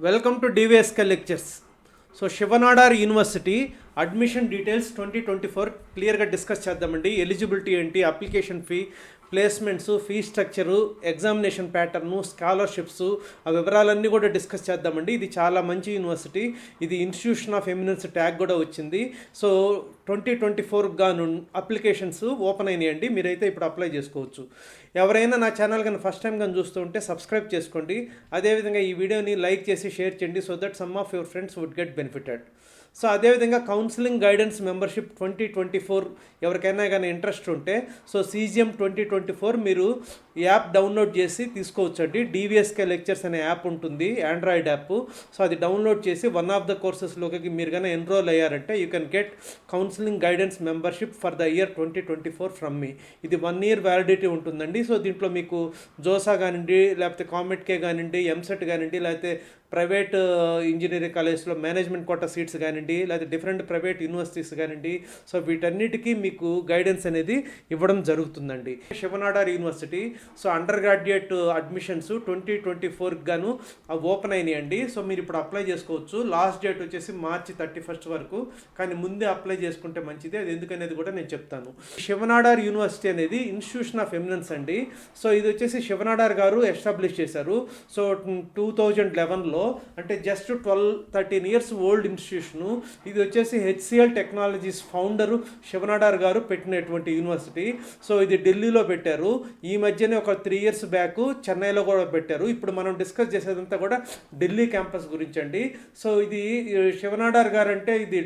Welcome to DVSK lectures so Shiv Nadar university admission details twenty twenty four క్లియర్గా discuss చేద్దామండి. Eligibility ఏంటి? Application fee placements fee structure examination pattern scholarships ఆ వివరాలన్నీ కూడా discuss చేద్దామండి. ఇది చాలా మంచి యూనివర్సిటీ. ఇది ఇన్స్టిట్యూషన్ ఆఫ్ ఎమినెన్స్ ట్యాగ్ కూడా వచ్చింది. సో ట్వంటీ ట్వంటీ ఫోర్ గాను అప్లికేషన్స్ ఓపెన్ అయినాయండి. మీరైతే ఇప్పుడు అప్లై చేసుకోవచ్చు. ఎవరైనా నా ఛానల్ కానీ ఫస్ట్ టైం కానీ చూస్తూ ఉంటే సబ్స్క్రైబ్ చేసుకోండి. అదేవిధంగా ఈ వీడియోని లైక్ చేసి షేర్ చేయండి. So that some of your friends would get benefited. So అదేవిధంగా counselling guidance membership twenty twenty four ఎవరికైనా కానీ ఇంట్రెస్ట్ ఉంటే so CGM twenty twenty four మీరు యాప్ డౌన్లోడ్ చేసి తీసుకోవచ్చండి. డివిఎస్కే లెక్చర్స్ అనే యాప్ ఉంటుంది ఆండ్రాయిడ్ యాప్ సో అది డౌన్లోడ్ చేసి వన్ ఆఫ్ ద కోర్సెస్లోకి మీరు కానీ ఎన్రోల్ అయ్యారంటే you can get counselling guidance membership for the year twenty twenty four from మీ ఇది వన్ ఇయర్ వ్యాలిడిటీ ఉంటుందండి. సో దీంట్లో మీకు జోసా కానివ్వండి లేకపోతే కామెట్కే కానివ్వండి ఎంసెట్ కానివ్వండి లేకపోతే ప్రైవేట్ uh, ఇంజనీరింగ్ కాలేజ్లో మేనేజ్మెంట్ కోట సీట్స్ కానివ్వండి లేదా డిఫరెంట్ ప్రైవేట్ యూనివర్సిటీస్ కానివ్వండి సో వీటన్నిటికీ మీకు గైడెన్స్ అనేది ఇవ్వడం జరుగుతుందండి. Shiv Nadar university so undergraduate admissions twenty twenty ఫోర్కి గాను అవి ఓపెన్ అయినాయండి. సో మీరు ఇప్పుడు అప్లై చేసుకోవచ్చు. లాస్ట్ డేట్ వచ్చేసి మార్చి థర్టీ ఫస్ట్ వరకు కానీ ముందే అప్లై చేసుకుంటే మంచిది. అది ఎందుకనేది కూడా నేను చెప్తాను. శివనాడార్ యూనివర్సిటీ అనేది ఇన్స్టిట్యూషన్ ఆఫ్ ఎమినెన్స్ అండి. సో ఇది వచ్చేసి శివనాడార్ గారు ఎస్టాబ్లిష్ చేశారు. సో టూ థౌజండ్ లెవెన్లో అంటే just twelve thirteen years old institution ఇది వచ్చేసి హెచ్సిఎల్ టెక్నాలజీస్ ఫౌండరు శివనాడార్ గారు పెట్టినటువంటి యూనివర్సిటీ సో ఇది ఢిల్లీలో పెట్టారు. ఈ మధ్యనే ఒక త్రీ ఇయర్స్ బ్యాక్ చెన్నైలో కూడా పెట్టారు. ఇప్పుడు మనం డిస్కస్ చేసేదంతా కూడా ఢిల్లీ క్యాంపస్ గురించి అండి. సో ఇది శివనాడార్ గారు అంటే ఇది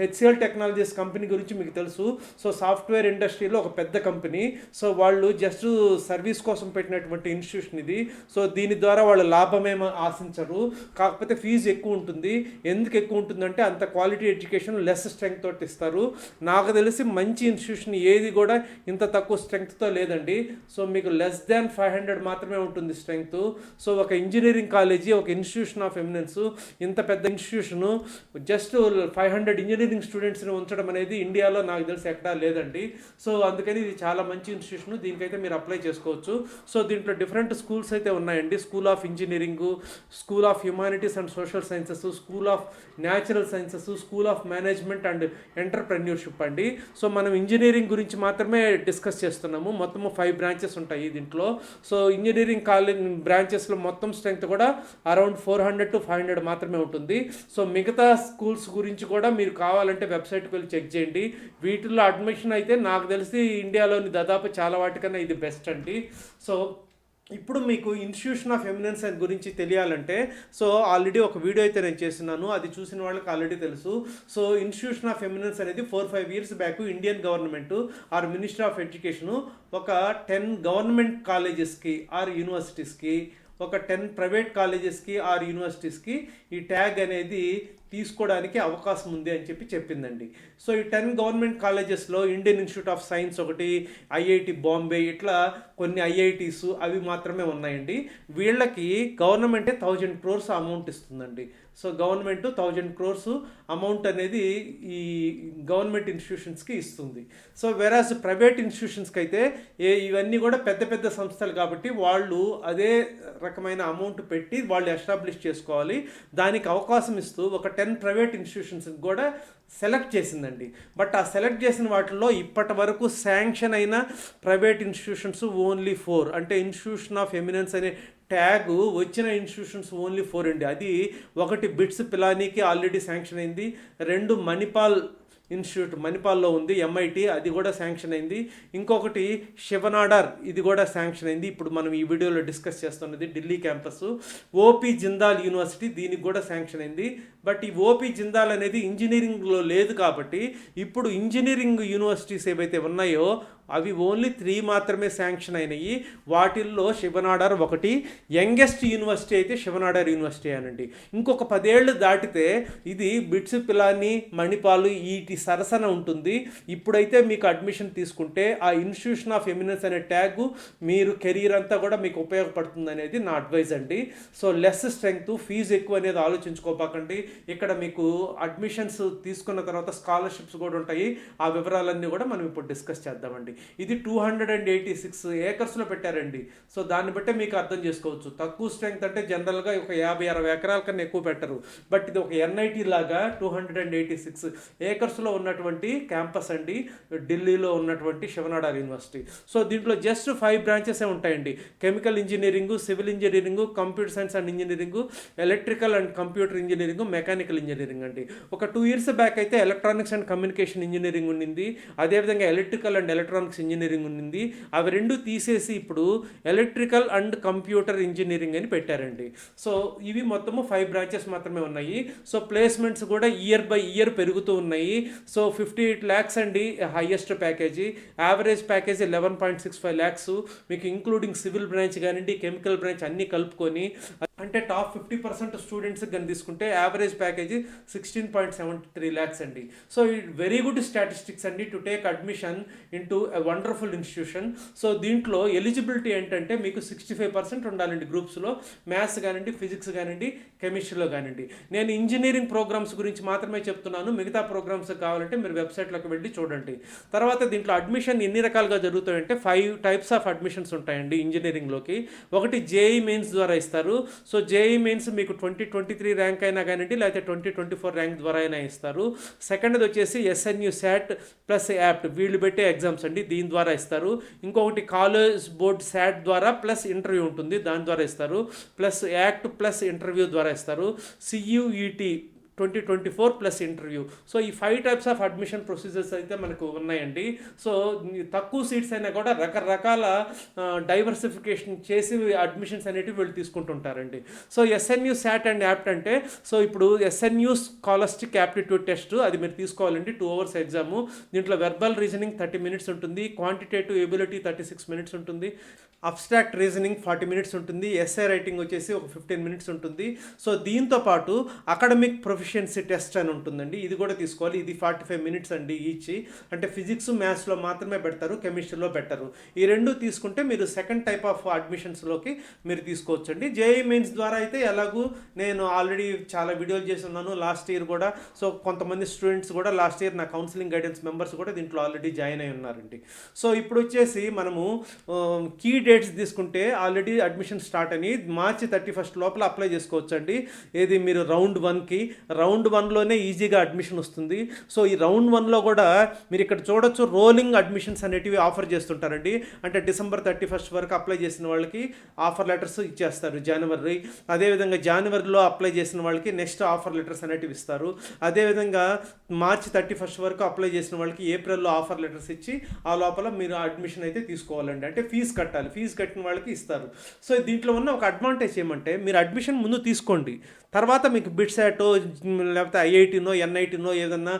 హెచ్సిఎల్ టెక్నాలజీస్ కంపెనీ గురించి మీకు తెలుసు. సో సాఫ్ట్వేర్ ఇండస్ట్రీలో ఒక పెద్ద కంపెనీ సో వాళ్ళు జస్ట్ సర్వీస్ కోసం పెట్టినటువంటి ఇన్స్టిట్యూషన్ ఇది. సో దీని ద్వారా వాళ్ళు లాభమేమో ఆశించరు. కాకపోతే ఫీజు ఎక్కువ ఉంటుంది. ఎందుకు ఎక్కువ ఉంటుందంటే అంత క్వాలిటీ ఎడ్యుకేషన్ లెస్ స్ట్రెంగ్త్ తోటి ఇస్తారు. నాకు తెలిసి మంచి ఇన్స్టిట్యూషన్ ఏది కూడా ఇంత తక్కువ స్ట్రెంగ్త్తో లేదండి. సో మీకు లెస్ దాన్ ఫైవ్ హండ్రెడ్ మాత్రమే ఉంటుంది స్ట్రెంగ్త్. సో ఒక ఇంజనీరింగ్ కాలేజీ ఒక ఇన్స్టిట్యూషన్ ఆఫ్ ఎమినెన్స్ ఇంత పెద్ద institution just five hundred engineering స్టూడెంట్స్ని ఉంచడం అనేది ఇండియాలో నాకు తెలిసి ఎక్కడా లేదండి. సో అందుకని ఇది చాలా మంచి ఇన్స్టిట్యూషన్. దీనికైతే మీరు అప్లై చేసుకోవచ్చు. సో దీంట్లో డిఫరెంట్ స్కూల్స్ అయితే ఉన్నాయండి. School of engineering school of humanities and social sciences school of natural sciences school of management and entrepreneurship అండి. సో మనం ఇంజనీరింగ్ గురించి మాత్రమే డిస్కస్ చేస్తున్నాము. మొత్తము ఫైవ్ బ్రాంచెస్ ఉంటాయి దీంట్లో. సో ఇంజనీరింగ్ కాలేజ్ బ్రాంచెస్లో మొత్తం స్ట్రెంగ్త్ కూడా around four hundred to five hundred మాత్రమే ఉంటుంది. సో మిగతా స్కూల్స్ గురించి కూడా మీరు కావాలంటే వెబ్సైట్కి వెళ్ళి చెక్ చేయండి. వీటిల్లో అడ్మిషన్ అయితే నాకు తెలిసి ఇండియాలోని దాదాపు చాలా వాటికన్నా ఇది బెస్ట్ అండి. సో ఇప్పుడు మీకు ఇన్స్టిట్యూషన్ ఆఫ్ ఎమినెన్స్ గురించి తెలియాలంటే సో ఆల్రెడీ ఒక వీడియో అయితే నేను చేస్తున్నాను. అది చూసిన వాళ్ళకి ఆల్రెడీ తెలుసు. సో ఇన్స్టిట్యూషన్ ఆఫ్ ఎమినెన్స్ అనేది four five years back Indian government or minister of education ఒక టెన్ గవర్నమెంట్ కాలేజెస్కి ఆర్ యూనివర్సిటీస్కి ఒక టెన్ ప్రైవేట్ కాలేజెస్కి ఆర్ యూనివర్సిటీస్కి ఈ ట్యాగ్ అనేది తీసుకోవడానికి అవకాశం ఉంది అని చెప్పి చెప్పిందండి. సో ఈ టెన్ గవర్నమెంట్ కాలేజెస్లో ఇండియన్ ఇన్స్టిట్యూట్ ఆఫ్ సైన్స్ ఒకటి ఐఐటి బాంబే ఇట్లా కొన్ని ఐఐటీస్ అవి మాత్రమే ఉన్నాయండి. వీళ్ళకి గవర్నమెంటే థౌజండ్ క్రోర్స్ అమౌంట్ ఇస్తుందండి. So government thousand crores amount అనేది ఈ గవర్నమెంట్ ఇన్స్టిట్యూషన్స్కి ఇస్తుంది. సో వెరాజ్ ప్రైవేట్ ఇన్స్టిట్యూషన్స్కి అయితే ఏ ఇవన్నీ కూడా పెద్ద పెద్ద సంస్థలు కాబట్టి వాళ్ళు అదే రకమైన అమౌంట్ పెట్టి వాళ్ళు ఎస్టాబ్లిష్ చేసుకోవాలి. దానికి అవకాశం ఇస్తూ ఒక టెన్ ప్రైవేట్ ఇన్స్టిట్యూషన్స్కి కూడా సెలెక్ట్ చేసిందండి. బట్ ఆ సెలెక్ట్ చేసిన వాటిల్లో ఇప్పటి వరకు శాంక్షన్ అయిన ప్రైవేట్ ఇన్స్టిట్యూషన్స్ ఓన్లీ ఫోర్. అంటే ఇన్స్టిట్యూషన్ ఆఫ్ ఎమినెన్స్ అనే ట్యాగ్ వచ్చిన ఇన్స్టిట్యూషన్స్ ఓన్లీ ఫోర్ అండి. అది ఒకటి బిట్స్ పిలానీకి ఆల్రెడీ శాంక్షన్ అయింది. రెండు మణిపాల్ ఇన్స్టిట్యూట్ మణిపాల్లో ఉంది ఎంఐటి అది కూడా శాంక్షన్ అయింది. ఇంకొకటి శివనాడార్ ఇది కూడా శాంక్షన్ అయింది. ఇప్పుడు మనం ఈ వీడియోలో డిస్కస్ చేస్తున్నది Delhi campus OP Jindal university దీనికి కూడా శాంక్షన్ అయింది. బట్ ఈ ఓపీ జిందాల్ అనేది ఇంజనీరింగ్లో లేదు కాబట్టి ఇప్పుడు ఇంజనీరింగ్ యూనివర్సిటీస్ ఏవైతే ఉన్నాయో అవి ఓన్లీ త్రీ మాత్రమే శాంక్షన్ అయినాయి. వాటిల్లో శివనాడార్ ఒకటి యంగెస్ట్ యూనివర్సిటీ అయితే శివనాడార్ యూనివర్సిటీ అనండి. ఇంకొక పదేళ్ళు దాటితే ఇది బిట్స్ పిలాని మణిపాలు వీటి సరసన ఉంటుంది. ఇప్పుడైతే మీకు అడ్మిషన్ తీసుకుంటే ఆ ఇన్స్టిట్యూషన్ ఆఫ్ ఎమినెన్స్ అనే ట్యాగ్ మీరు కెరీర్ అంతా కూడా మీకు ఉపయోగపడుతుంది అనేది నా అడ్వైజ్ అండి. సో లెస్ స్ట్రెంగ్త్ ఫీజు ఎక్కువ అనేది ఆలోచించుకోపాకండి ఇక్కడ మీకు అడ్మిషన్స్ తీసుకున్న తర్వాత స్కాలర్షిప్స్ కూడా ఉంటాయి. ఆ వివరాలన్నీ కూడా మనం ఇప్పుడు డిస్కస్ చేద్దామండి. ఇది two hundred and eighty six ఏకర్స్లో పెట్టారండి. సో దాన్ని బట్టే మీకు అర్థం చేసుకోవచ్చు. తక్కువ స్ట్రెంగ్త్ అంటే జనరల్గా ఒక యాభై అరవై ఎకరాల కన్నా ఎక్కువ పెట్టరు. బట్ ఇది ఒక ఎన్ఐటి లాగా two hundred and eighty six ఏకర్స్లో ఉన్నటువంటి క్యాంపస్ అండి. ఢిల్లీలో ఉన్నటువంటి శివనాడార్ యూనివర్సిటీ. సో దీంట్లో జస్ట్ ఫైవ్ బ్రాంచెసే ఉంటాయండి. Chemical engineering civil engineering computer science and engineering electrical and computer engineering mechanical engineering అండి. ఒక టూ ఇయర్స్ బ్యాక్ అయితే ఎలక్ట్రానిక్స్ అండ్ కమ్యూనికేషన్ ఇంజనీరింగ్ ఉండింది. అదేవిధంగా ఎలక్ట్రికల్ అండ్ ఎలక్ట్రానిక్స్ ఇంజనీరింగ్ ఉండింది. అవి రెండు తీసేసి ఇప్పుడు ఎలక్ట్రికల్ అండ్ కంప్యూటర్ ఇంజనీరింగ్ అని పెట్టారండి. సో ఇవి మొత్తము ఫైవ్ బ్రాంచెస్ మాత్రమే ఉన్నాయి. సో ప్లేస్మెంట్స్ కూడా ఇయర్ బై ఇయర్ పెరుగుతూ ఉన్నాయి. సో ఫిఫ్టీ ఎయిట్ ల్యాక్స్ అండి highest package average package eleven point six five lakhs మీకు ఇంక్లూడింగ్ సివిల్ బ్రాంచ్ కానివ్వండి కెమికల్ బ్రాంచ్ అన్ని కలుపుకొని అంటే టాప్ ఫిఫ్టీ పర్సెంట్ స్టూడెంట్స్ కానీ తీసుకుంటే average package sixteen point seventy three lakhs అండి. So it very good statistics అండి to take admission in to wonderful institution. So దీంట్లో ఎలిజిబిలిటీ ఏంటంటే మీకు సిక్స్టీ ఫైవ్ పర్సెంట్ ఉండాలండి గ్రూప్స్లో. మ్యాథ్స్ కానివ్వండి ఫిజిక్స్ కానివ్వండి కెమిస్ట్రీలో కానివ్వండి. నేను ఇంజనీరింగ్ ప్రోగ్రామ్స్ గురించి మాత్రమే చెప్తున్నాను. మిగతా ప్రోగ్రామ్స్ కావాలంటే మీరు వెబ్సైట్లోకి వెళ్ళి చూడండి. తర్వాత దీంట్లో అడ్మిషన్ ఎన్ని రకాలుగా జరుగుతాయంటే ఫైవ్ టైప్స్ ఆఫ్ అడ్మిషన్స్ ఉంటాయండి ఇంజనీరింగ్లోకి. ఒకటి జేఈ మెయిన్స్ ద్వారా ఇస్తారు. సో జేఈ మెయిన్స్ మీకు ట్వంటీ ట్వంటీ త్రీ ర్యాంక్ అయినా కానివ్వండి లేకపోతే ట్వంటీ ట్వంటీ ఫోర్ ర్యాంక్ ద్వారా అయినా ఇస్తారు. సెకండ్ది వచ్చేసి ఎస్ఎన్యు శాట్ ప్లస్ యాప్ట్. వీళ్ళు పెట్టే ఎగ్జామ్స్ అండి దీని ద్వారా ఇస్తారు. ఇంకొకటి కాలేజ్ బోర్డ్ శాట్ ద్వారా ప్లస్ ఇంటర్వ్యూ ఉంటుంది దాని ద్వారా ఇస్తారు. ప్లస్ యాక్ట్ ప్లస్ ఇంటర్వ్యూ ద్వారా ఇస్తారు. CUET twenty twenty four plus interview. So ఈ five types of admission procedures అయితే మనకు ఉన్నాయండి. సో తక్కువ సీట్స్ అయినా కూడా రకరకాల డైవర్సిఫికేషన్ చేసి అడ్మిషన్స్ అనేటివి వీళ్ళు తీసుకుంటుంటారండి. So SNU SAT and apt అంటే సో ఇప్పుడు ఎస్ఎన్యూ స్కాలస్టిక్ యాప్టిట్యూడ్ టెస్ట్ అది మీరు తీసుకోవాలండి. Two hours exam. దీంట్లో వెర్బల్ రీజనింగ్ థర్టీ మినిట్స్ ఉంటుంది. Quantitative ability thirty six minutes ఉంటుంది. అబ్స్ట్రాక్ట్ రీజనింగ్ ఫార్టీ మినిట్స్ ఉంటుంది. ఎస్ఏ రైటింగ్ వచ్చేసి ఒక ఫిఫ్టీన్ మినిట్స్ ఉంటుంది. సో దీంతో పాటు అకాడమిక్ ప్రొఫెషన్ ఎఫిషియన్సీ టెస్ట్ అని ఉంటుందండి. ఇది కూడా తీసుకోవాలి. ఇది ఫార్టీ ఫైవ్ మినిట్స్ అండి ఈచ్ అంటే ఫిజిక్స్ మ్యాథ్స్లో మాత్రమే పెడతారు కెమిస్ట్రీలో పెట్టరు. ఈ రెండు తీసుకుంటే మీరు సెకండ్ టైప్ ఆఫ్ అడ్మిషన్స్లోకి మీరు తీసుకోవచ్చండి. జేఈ మెయిన్స్ ద్వారా అయితే ఎలాగూ నేను ఆల్రెడీ చాలా వీడియోలు చేసి ఉన్నాను. లాస్ట్ ఇయర్ కూడా సో కొంతమంది స్టూడెంట్స్ కూడా లాస్ట్ ఇయర్ నా కౌన్సిలింగ్ గైడెన్స్ మెంబర్స్ కూడా దీంట్లో ఆల్రెడీ జాయిన్ అయి ఉన్నారండి. సో ఇప్పుడు వచ్చేసి మనము um, కీ డేట్స్ తీసుకుంటే ఆల్రెడీ అడ్మిషన్ స్టార్ట్ అని మార్చి థర్టీ ఫస్ట్ లోపల అప్లై చేసుకోవచ్చండి. ఏది మీరు రౌండ్ వన్కి రౌండ్ వన్లోనే ఈజీగా అడ్మిషన్ వస్తుంది. సో ఈ రౌండ్ వన్లో కూడా మీరు ఇక్కడ చూడొచ్చు రోలింగ్ అడ్మిషన్స్ అనేటివి ఆఫర్ చేస్తుంటారండి. అంటే డిసెంబర్ థర్టీ ఫస్ట్ వరకు అప్లై చేసిన వాళ్ళకి ఆఫర్ లెటర్స్ ఇచ్చేస్తారు జనవరి. అదేవిధంగా జనవరిలో అప్లై చేసిన వాళ్ళకి నెక్స్ట్ ఆఫర్ లెటర్స్ అనేటివి ఇస్తారు. అదేవిధంగా మార్చి థర్టీ ఫస్ట్ వరకు అప్లై చేసిన వాళ్ళకి ఏప్రిల్లో ఆఫర్ లెటర్స్ ఇచ్చి ఆ లోపల మీరు అడ్మిషన్ అయితే తీసుకోవాలండి. అంటే ఫీజు కట్టాలి. ఫీజు కట్టిన వాళ్ళకి ఇస్తారు. సో దీంట్లో ఉన్న ఒక అడ్వాంటేజ్ ఏమంటే మీరు అడ్మిషన్ ముందు తీసుకోండి. తర్వాత మీకు బిట్సాటో లేకపోతే ఐఐటీనో ఎన్ఐటీనో ఏదన్నా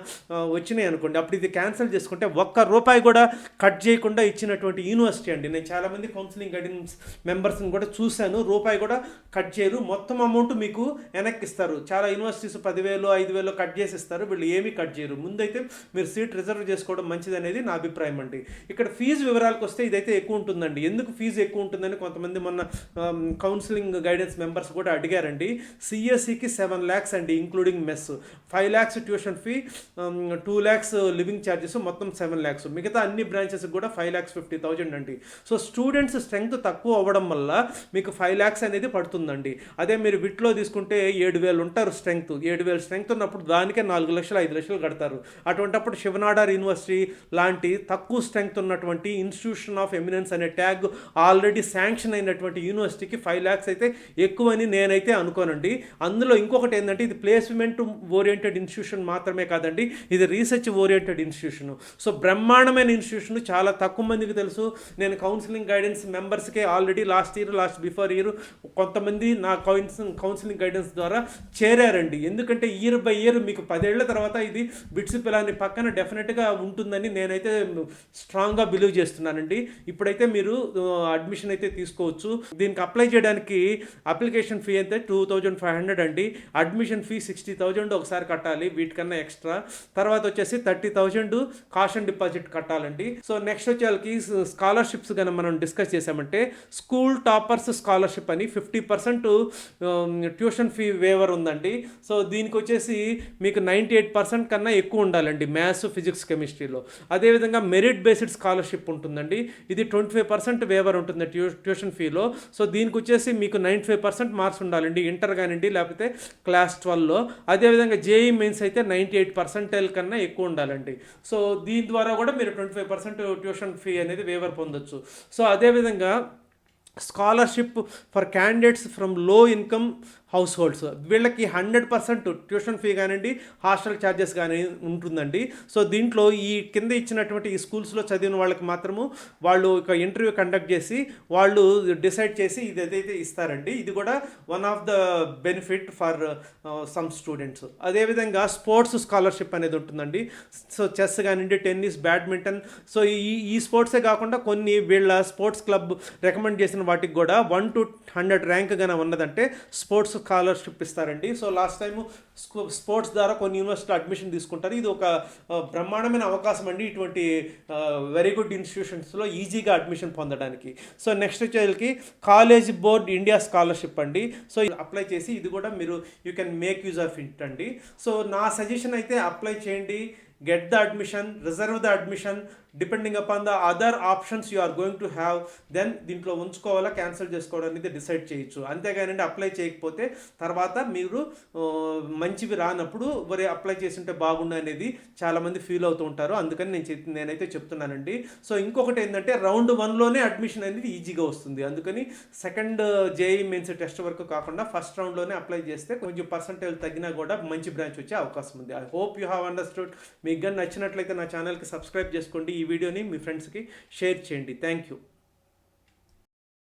వచ్చినాయి అనుకోండి. అప్పుడు ఇది క్యాన్సిల్ చేసుకుంటే ఒక్క రూపాయి కూడా కట్ చేయకుండా ఇచ్చినటువంటి యూనివర్సిటీ అండి. నేను చాలామంది కౌన్సిలింగ్ గైడెన్స్ మెంబర్స్ని కూడా చూశాను. రూపాయి కూడా కట్ చేయరు. మొత్తం అమౌంట్ మీకు వెనక్కి ఇస్తారు చాలా యూనివర్సిటీస్ పదివేలు ఐదు వేలు కట్ చేసి ఇస్తారు వీళ్ళు ఏమీ కట్ చేయరు. ముందైతే మీరు సీట్ రిజర్వ్ చేసుకోవడం మంచిది అనేది నా అభిప్రాయం అండి. ఇక్కడ ఫీజు వివరాలకు వస్తే ఇదైతే ఎక్కువ ఉంటుందండి. ఎందుకు ఫీజు ఎక్కువ ఉంటుందని కొంతమంది మొన్న కౌన్సిలింగ్ గైడెన్స్ మెంబర్స్ కూడా అడిగారండి. సిఎస్ సిఎస్సికి సెవెన్ ల్యాక్స్ అండి including mess five lakhs tuition fee two lakhs living charges మొత్తం సెవెన్ ల్యాక్స్ మిగతా అన్ని బ్రాంచెస్ కూడా ఫైవ్ ల్యాక్స్ ఫిఫ్టీ థౌజండ్ అండి. సో స్టూడెంట్స్ స్ట్రెంగ్త్ తక్కువ అవ్వడం వల్ల మీకు ఫైవ్ ల్యాక్స్ అనేది పడుతుందండి. అదే మీరు విట్లో తీసుకుంటే ఏడు వేలు ఉంటారు స్ట్రెంగ్త్ ఏడు వేలు స్ట్రెంగ్త్ ఉన్నప్పుడు దానికే నాలుగు లక్షలు ఐదు లక్షలు కడతారు. అటువంటిప్పుడు శివనాడార్ యూనివర్సిటీ లాంటి తక్కువ స్ట్రెంగ్త్ ఉన్నటువంటి ఇన్స్టిట్యూషన్ ఆఫ్ ఎమినెన్స్ అనే ట్యాగ్ ఆల్రెడీ శాంక్షన్ అయినటువంటి యూనివర్సిటీకి ఫైవ్ ల్యాక్స్ అయితే ఎక్కువని నేనైతే అనుకోనండి. అందులో ఇంకొకటి ఏంటంటే ఇది ప్లేస్మెంట్ ఓరియంటెడ్ ఇన్స్టిట్యూషన్ మాత్రమే కాదండి ఇది రీసెర్చ్ ఓరియంటెడ్ ఇన్స్టిట్యూషన్ సో బ్రహ్మాండమైన ఇన్స్టిట్యూషన్ చాలా తక్కువ మందికి తెలుసు. నేను counselling guidance మెంబర్స్కే already last year last before year కొంతమంది నా కౌన్సిలింగ్ కౌన్సిలింగ్ గైడెన్స్ ద్వారా చేరారండి. ఎందుకంటే ఇయర్ బై ఇయర్ మీకు పదేళ్ళ తర్వాత ఇది బిట్స్ పిలాని పక్కన డెఫినెట్గా ఉంటుందని నేనైతే స్ట్రాంగ్గా బిలీవ్ చేస్తున్నానండి. ఇప్పుడైతే మీరు అడ్మిషన్ అయితే తీసుకోవచ్చు. దీనికి అప్లై చేయడానికి అప్లికేషన్ ఫీ అయితే టూ థౌజండ్ ఫైవ్ హండ్రెడ్ అండి అడ్మిషన్ ఫీ సిక్స్టీ థౌజండ్ ఒకసారి కట్టాలి వీటికన్నా ఎక్స్ట్రా తర్వాత వచ్చేసి థర్టీ థౌజండ్ కాషన్ డిపాజిట్ కట్టాలండి. సో నెక్స్ట్ వచ్చే వాళ్ళకి స్కాలర్షిప్స్ కనుక మనం డిస్కస్ చేసామంటే స్కూల్ టాపర్స్ స్కాలర్షిప్ అని fifty percent tuition fee waiver ఉందండి. సో దీనికి వచ్చేసి మీకు నైంటీ ఎయిట్ పర్సెంట్ కన్నా ఎక్కువ ఉండాలండి మ్యాథ్స్ ఫిజిక్స్ కెమిస్ట్రీలో అదేవిధంగా మెరిట్ బేస్డ్ స్కాలర్షిప్ ఉంటుందండి. ఇది ట్వంటీ ఫైవ్ పర్సెంట్ వేవర్ ఉంటుంది ట్యూ ట్యూషన్ ఫీలో సో దీనికి వచ్చేసి మీకు నైంటీ ఫైవ్ పర్సెంట్ మార్క్స్ ఉండాలండి. ఇంటర్ కానివ్వండి లేకపోతే క్లాస్ ట్వెల్వ్లో. అదేవిధంగా జేఈ మెయిన్స్ అయితే నైంటీ ఎయిట్ పర్సెంటైల్ కన్నా ఎక్కువ ఉండాలండి. సో దీని ద్వారా కూడా మీరు twenty five percent tuition fee అనేది వేవర్ పొందొచ్చు. సో అదేవిధంగా స్కాలర్షిప్ ఫర్ క్యాండిడేట్స్ ఫ్రమ్లో ఇన్కమ్ హౌస్ హోల్డ్స్ వీళ్ళకి హండ్రెడ్ పర్సెంట్ ట్యూషన్ ఫీ కానివ్వండి హాస్టల్ ఛార్జెస్ కానీ ఉంటుందండి. సో దీంట్లో ఈ కింద ఇచ్చినటువంటి ఈ స్కూల్స్లో చదివిన వాళ్ళకి మాత్రము వాళ్ళు ఒక ఇంటర్వ్యూ కండక్ట్ చేసి వాళ్ళు డిసైడ్ చేసి ఇది ఏదైతే ఇస్తారండి ఇది కూడా one of the benefit for some students అదేవిధంగా స్పోర్ట్స్ స్కాలర్షిప్ అనేది ఉంటుందండి. సో చెస్ కానివ్వండి టెన్నిస్ బ్యాడ్మింటన్. సో ఈ ఈ స్పోర్ట్సే కాకుండా కొన్ని వీళ్ళ స్పోర్ట్స్ క్లబ్ రికమెండ్ చేసిన వాటికి కూడా వన్ టు హండ్రెడ్ ర్యాంక్ గానే ఉన్నదంటే స్పోర్ట్స్ స్కాలర్షిప్ ఇస్తారండి. సో లాస్ట్ టైం స్పోర్ట్స్ ద్వారా కొన్ని యూనివర్సిటీలో అడ్మిషన్ తీసుకుంటారు. ఇది ఒక బ్రహ్మాండమైన అవకాశం అండి ఇటువంటి వెరీ గుడ్ ఇన్స్టిట్యూషన్స్లో ఈజీగా అడ్మిషన్ పొందడానికి. సో నెక్స్ట్ వచ్చేకి కాలేజ్ బోర్డ్ ఇండియా స్కాలర్షిప్ అండి. సో అప్లై చేసి ఇది కూడా మీరు you can make use of it అండి. సో నా సజెషన్ అయితే అప్లై చేయండి. Get the admission reserve the admission depending upon the other options you are going to have then దీంట్లో ఉంచుకోవాలా క్యాన్సిల్ చేసుకోవడం అనేది డిసైడ్ చేయొచ్చు. అంతేగానండి అప్లై చేయకపోతే తర్వాత మీరు మంచివి రానప్పుడు మరి అప్లై చేస్తుంటే బాగుండు అనేది చాలామంది ఫీల్ అవుతూ ఉంటారు. అందుకని నేను నేనైతే చెప్తున్నానండి. సో ఇంకొకటి ఏంటంటే రౌండ్ వన్లోనే అడ్మిషన్ అనేది ఈజీగా వస్తుంది. అందుకని సెకండ్ జేఈ మెయిన్స్ టెస్ట్ వరకు కాకుండా ఫస్ట్ రౌండ్లోనే అప్లై చేస్తే కొంచెం పర్సంటేజ్ తగ్గినా కూడా మంచి బ్రాంచ్ వచ్చే అవకాశం ఉంది. I hope you have understood మీకు కానీ నచ్చినట్లయితే నా ఛానల్కి సబ్స్క్రైబ్ చేసుకోండి. ఈ వీడియోని మీ ఫ్రెండ్స్కి షేర్ చేయండి. Thank you